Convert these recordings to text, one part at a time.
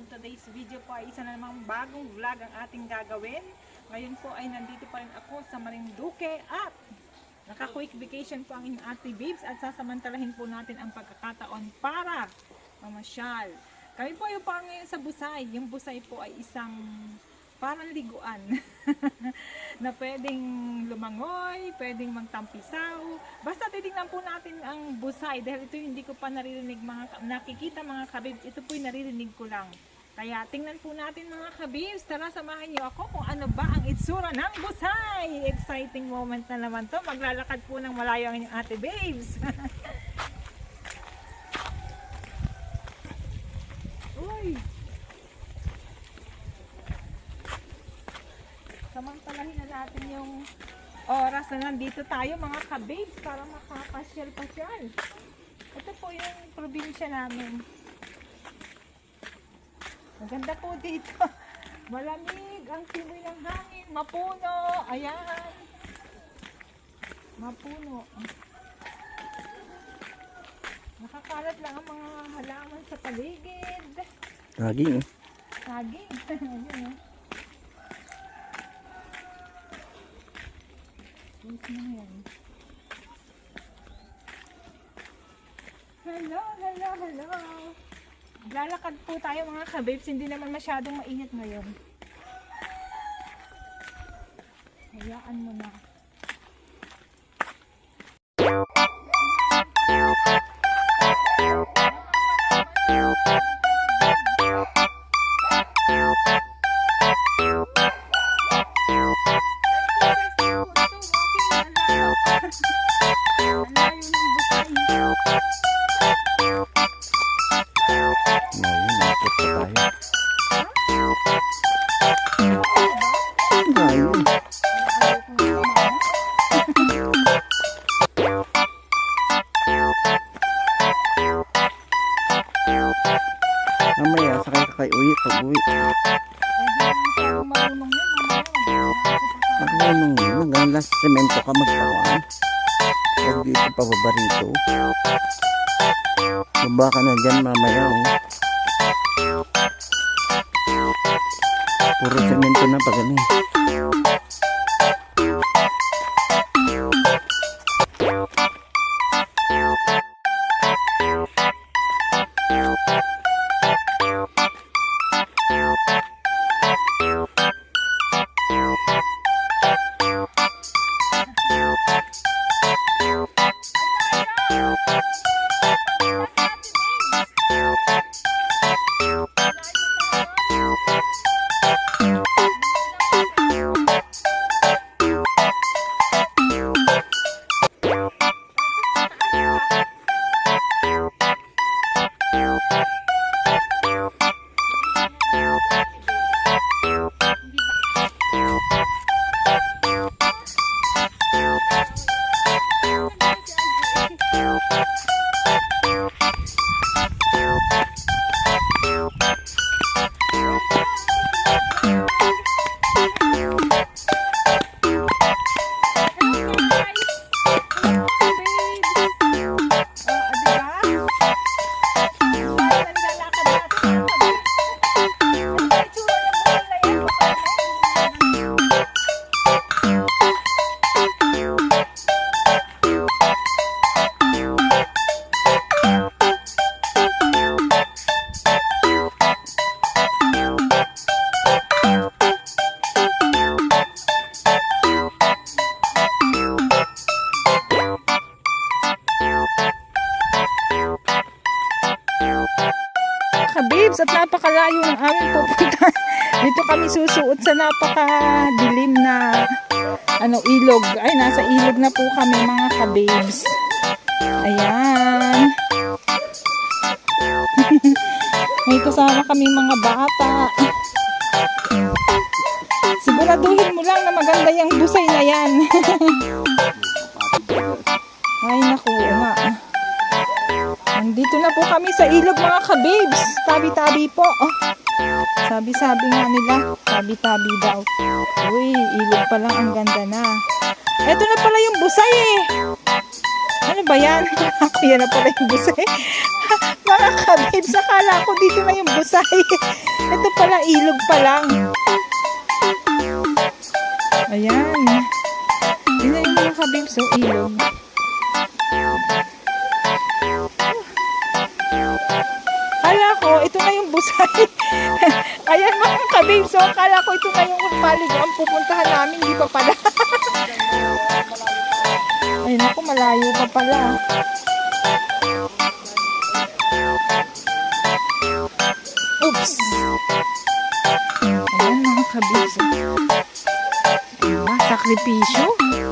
for today's video po ay isa na namang bagong vlog ang ating gagawin. Ngayon po ay nandito pa rin ako sa Marinduque at naka-quick vacation po ang inyong ate babes at sasamantalahin po natin ang pagkakataon para mamasyal. Kami po yung pa ngayon sa Busay. Yung Busay po ay isang parang liguan na pwedeng lumangoy, pwedeng magtampisaw. Basta titingnan po natin ang busay dahil ito hindi ko pa naririnig mga nakikita mga kabibs. Ito po yung naririnig ko lang. Kaya tingnan po natin mga kabibs. Tara samahan niyo ako kung ano ba ang itsura ng busay. Exciting moment na naman to. Maglalakad po ng malayo ang inyong ate babes. Uy! samantalahin na natin yung oras na nandito tayo mga kababes para makapasyal-pasyal. Ito po yung probinsya namin. Maganda po dito. Malamig ang simoy ng hangin. Mapuno. Ayan. Mapuno. Nakakalat lang ang mga halaman sa paligid. Lagi eh. Saging. Ayun, oh. Wait mo na yan. Hello, hello, hello. Lalakad po tayo mga kababes. Hindi naman masyadong mainit ngayon. Hayaan mo na. Ngayon, magpawaan. Huwag dito pababa rito. Baba ka na dyan mamaya oh. Puro semento na pag ano. Kabibs at napakalayo ng aming pupunta. Dito kami susuot sa napakadilim na ano ilog. Ay, nasa ilog na po kami mga kabibs. Ayan. May kasama kami mga bata. Siguraduhin mo lang na maganda yung busay na yan. kami sa ilog mga kababes. Tabi-tabi po. Oh. Sabi-sabi nga nila. Tabi-tabi daw. Uy, ilog pa lang ang ganda na. Eto na pala yung busay eh. Ano ba yan? Ako yan na pala yung busay. mga kabibs, akala ko dito na yung busay. Ito pala, ilog pa lang. Ayan. Yun na yung mga kabibs, oh, ilog. Kala ko, ito na yung busay. Ayan mga kabibs, oh, kala ko ito na yung palig ang pupuntahan namin, di pa pala. Ayun ako, malayo pa pala. Oops! Ayan mga kabibs. oh. Diba, sakripisyo. Ang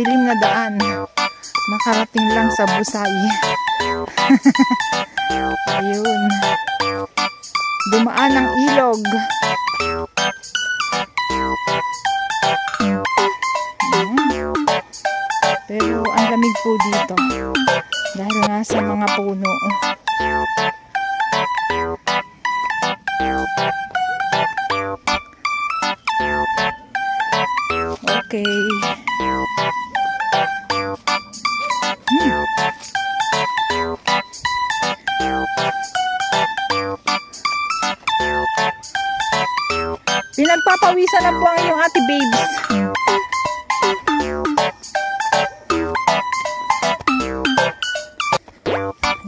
madilim na daan. Makarating lang sa busay. Ayun. Dumaan ang ilog. Ayan. Pero ang lamig po dito. Dahil nga sa mga puno. Okay. Pinagpapawisan na po ang iyong ate babes.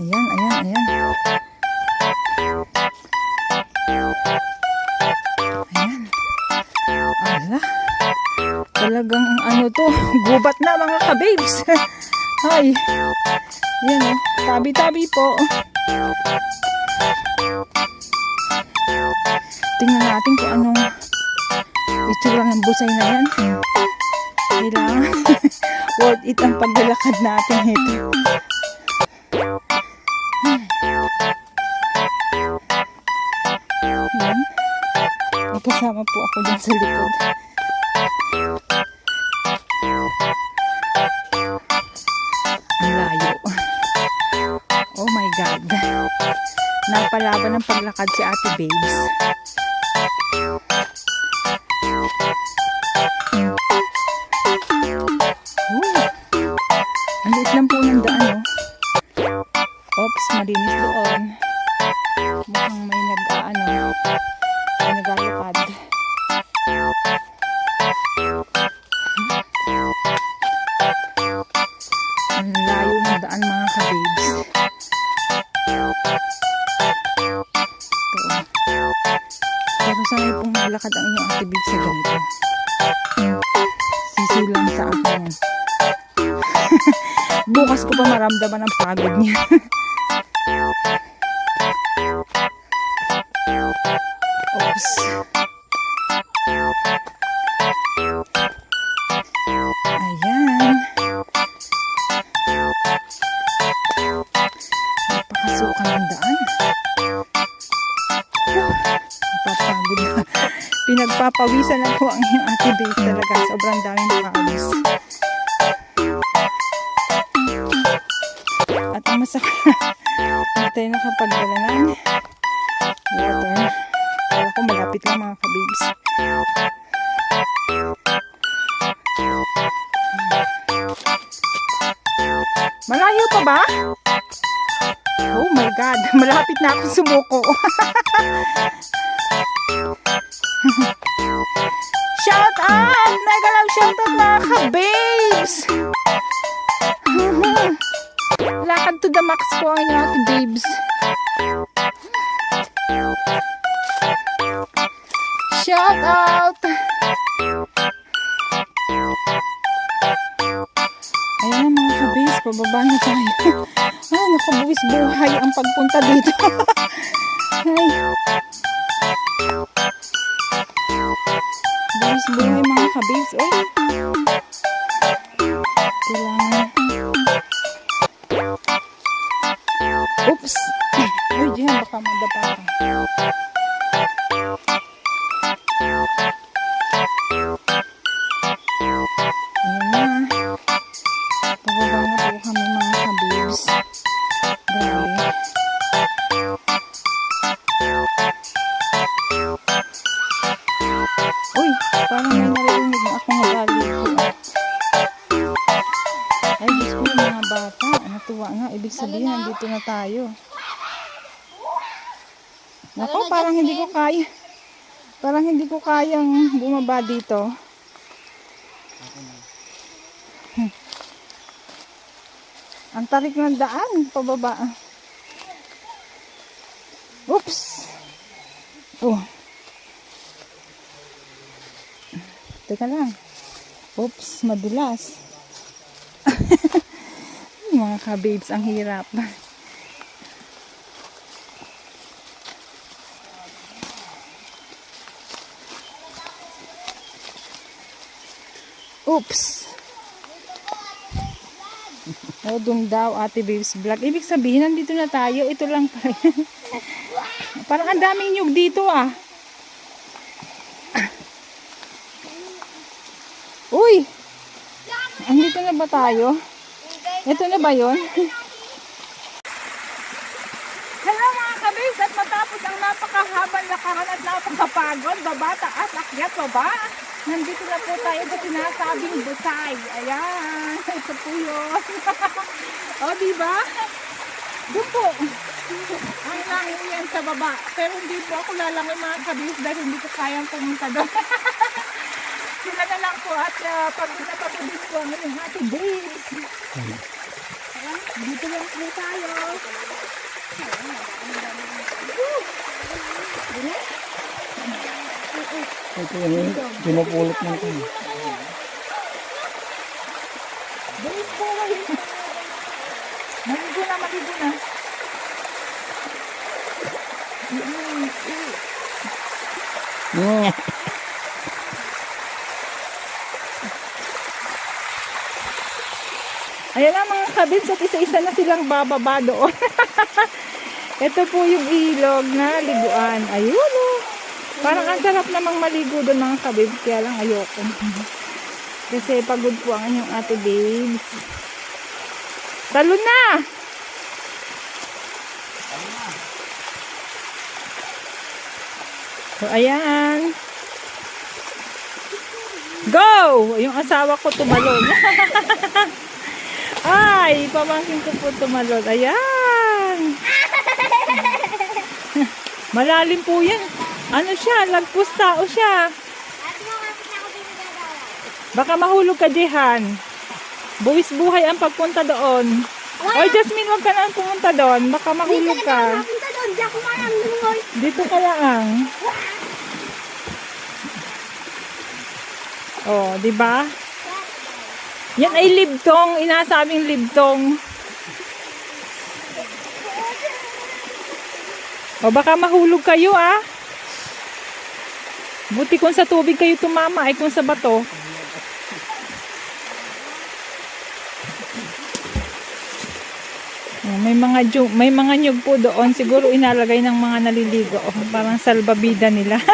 Ayan, ayan, ayan. Ayan. Ala. Talagang ano to, gubat na mga kababes. Ay. Ayan oh, tabi-tabi po. Paglalakad natin ito. Yan. May kasama po ako dyan sa likod. Ang. Oh my God. Napalaban ng paglakad si Ate Babes. May nag-ano, may naglalakad. Ang layo ng daan mga kababes. Ito. Pero sanay pong maglakad ang inyong babes sa ganito. Sisilang sa akin. Bukas ko pa maramdaman ang pagod niya. Pinagpapawisan na po ang iyong ate babe talaga. Sobrang daming nakaalis. At ang masakit, tayo nakapagdala ng water. Kala ko malapit lang mga kabibs. Malayo pa ba? Oh my God, malapit na akong sumuko. shout out! Mega love shout out mga ka-babes! Lakad to the max po ang ate babes. Shout out! Ayan na mga kabis, pababa na tayo. Ay, naku, buwis buhay ang pagpunta dito. Ay. Buwis buhay mga kabis. Oh. Bata. Natuwa nga. Ibig sabihin, nandito na tayo. Nako, parang hindi ko kaya. Parang hindi ko kayang bumaba dito. Hmm. Ang tarik ng daan, pababa. Oops! Oh. Teka lang. Oops, madulas. Mga ka-babes, ang hirap. Oops. Oh, dun daw, ate babes vlog. Ibig sabihin, nandito na tayo. Ito lang pa rin. Parang ang daming nyug dito ah. Uy! Andito na ba tayo? Ito na ba yon? Hello mga kabis at matapos ang napakahabang lakaran at napakapagod, baba, taas, akyat, baba. Nandito na po tayo sa sinasabing busay. Ayan, ito po yun. o, diba? Doon po. Ang langoy yan sa baba. Pero hindi po ako lalangoy mga kabis dahil hindi ko kayang pumunta doon. Sila na lang po at uh, pagod na pagod din po ang inyong ate babes. Dito lang po tayo. Ito yung pinupulot ng ito. Bilis po kayo. Maligo na, maligo na. Yeah. Ayan na mga kabins at isa-isa na silang bababa doon. Ito po yung ilog na liguan. Ayun oh. Parang ang sarap namang maligo doon mga kabibs. Kaya lang ayoko. Kasi pagod po ang inyong ate babes. Talo na! So, ayan. Go! Yung asawa ko tumalon. Ay, pamangkin ko po tumalon. Ayan. Malalim po yan. Ano siya? Lagpus tao siya. Baka mahulog ka, Jehan. Buwis buhay ang pagpunta doon. Oy, Jasmine, huwag ka na pumunta doon. Baka mahulog ka. Dito kaya ang. Oh, di ba? Yan ay libtong, inasabing libtong. O baka mahulog kayo ah. Buti kung sa tubig kayo tumama ay kung sa bato. May mga may mga nyug po doon siguro inalagay ng mga naliligo oh, parang salbabida nila.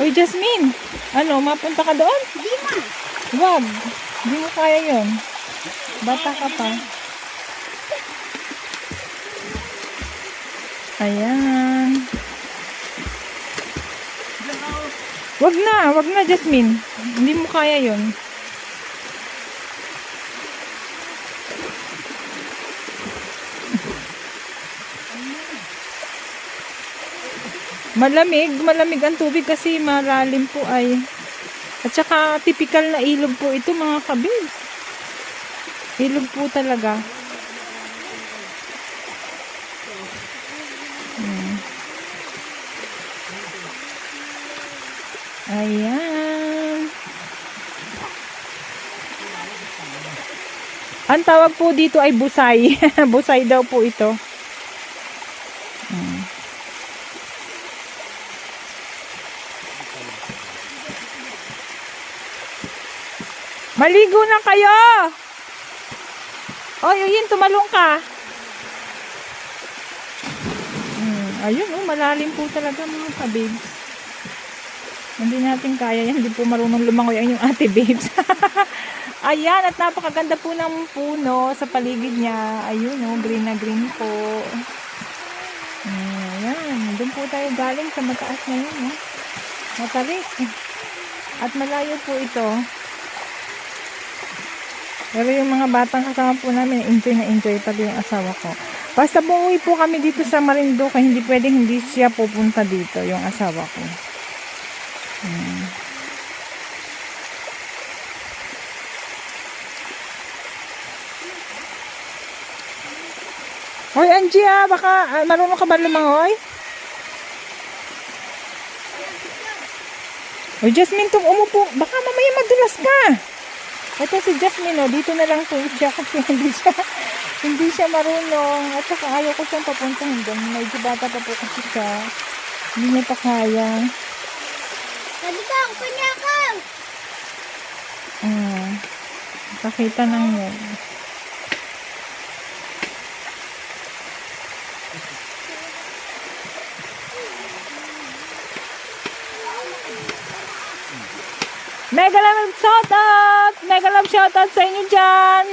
Uy, Jasmine, ano, mapunta ka doon? Wag. Hindi mo kaya yon. Bata ka pa. Ayan. Wag na, wag na Jasmine. Hindi mo kaya yon. Malamig, malamig ang tubig kasi malalim po ay at saka typical na ilog po ito mga kabin. Ilog po talaga. Hmm. Ayan. Ang tawag po dito ay busay. busay daw po ito. Maligo na kayo! Oy, yun, tumalong ka. Hmm, ayun, oh, malalim po talaga mga ka-babes. Hindi natin kaya yan. Hindi po marunong lumangoy ang yung ate babes. Ayan, at napakaganda po ng puno sa paligid niya. Ayun, oh, green na green po. Hmm, ayan, doon po tayo galing sa mataas na yun. Oh. Matalik. At malayo po ito. Pero yung mga batang kasama po namin, enjoy na enjoy pati yung asawa ko. Basta umuwi po kami dito sa Marinduque, hindi pwedeng hindi siya pupunta dito, yung asawa ko. Hmm. Hoy, Angie ah, baka ah, marunong ka ba lumangoy? Hoy, Jasmine, umupo. Baka mamaya madulas ka. Ito si Jasmine, oh, dito na lang po siya kasi hindi siya, hindi siya marunong. At saka ayaw ko siyang papuntahin doon. Medyo bata pa po kasi siya. Hindi niya pa kaya. Sabi ka, kunya ka. Hmm. Pakita ng yun. Mega love shoutout! Mega love shoutout sa inyo dyan!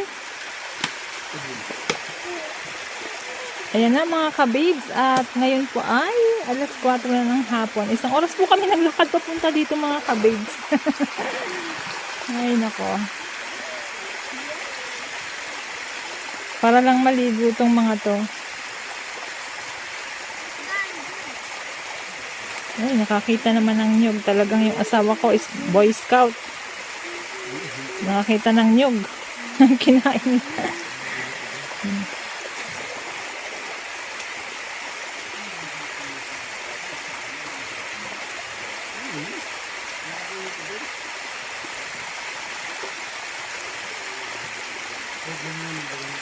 Ayan na mga kabibs at ngayon po ay alas 4 na ng hapon. Isang oras po kami naglakad papunta dito mga kabibs. ay nako. Para lang maligo tong mga to. Ay, nakakita naman ng nyug. Talagang yung asawa ko is boy scout. Nakakita ng nyug. Kinain niya.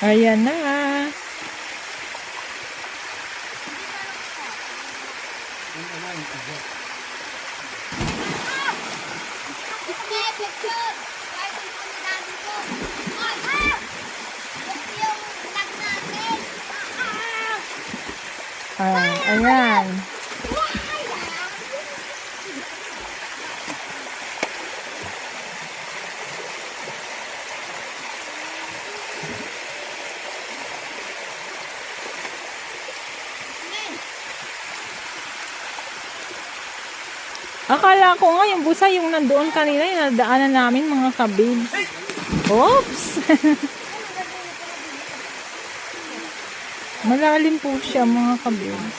Ayan na. Picture, picture. Kahit ang panginabi ko. Ay, ah! Ito yung vlog natin. Ah, ayan. Akala ko nga yung busa yung nandoon kanina yung nadaanan namin mga kabibs. Oops! Malalim po siya mga kabibs.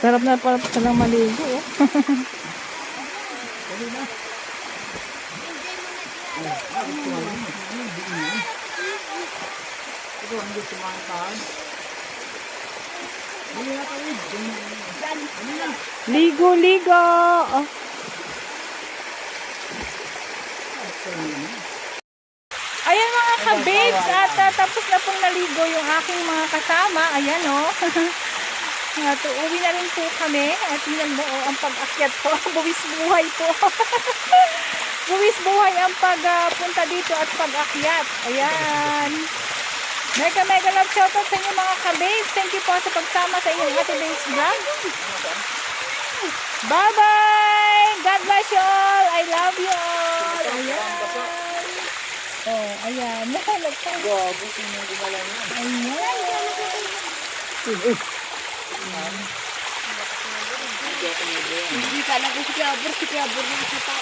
Sarap na parang silang maligo. oh. Ligo, ligo! Oh. Ayan mga kabibs, at uh, tapos na pong naligo yung aking mga kasama. Ayan o. Oh. At uwi na rin po kami. At tingnan mo oh, ang pag-akyat ko. Buwis buhay po. Buwis buhay ang pagpunta dito at pag-akyat. Ayan. Mega mega love shoutout sa inyo mga kabibs. Thank you po sa pagsama sa inyong Ate Babes vlog. Bye bye! God bless you all! I love you all! Ayan. Oh, ayan. Nagpang. Ayan. Hindi ka ko si Kiabor, si Kiabor na kita.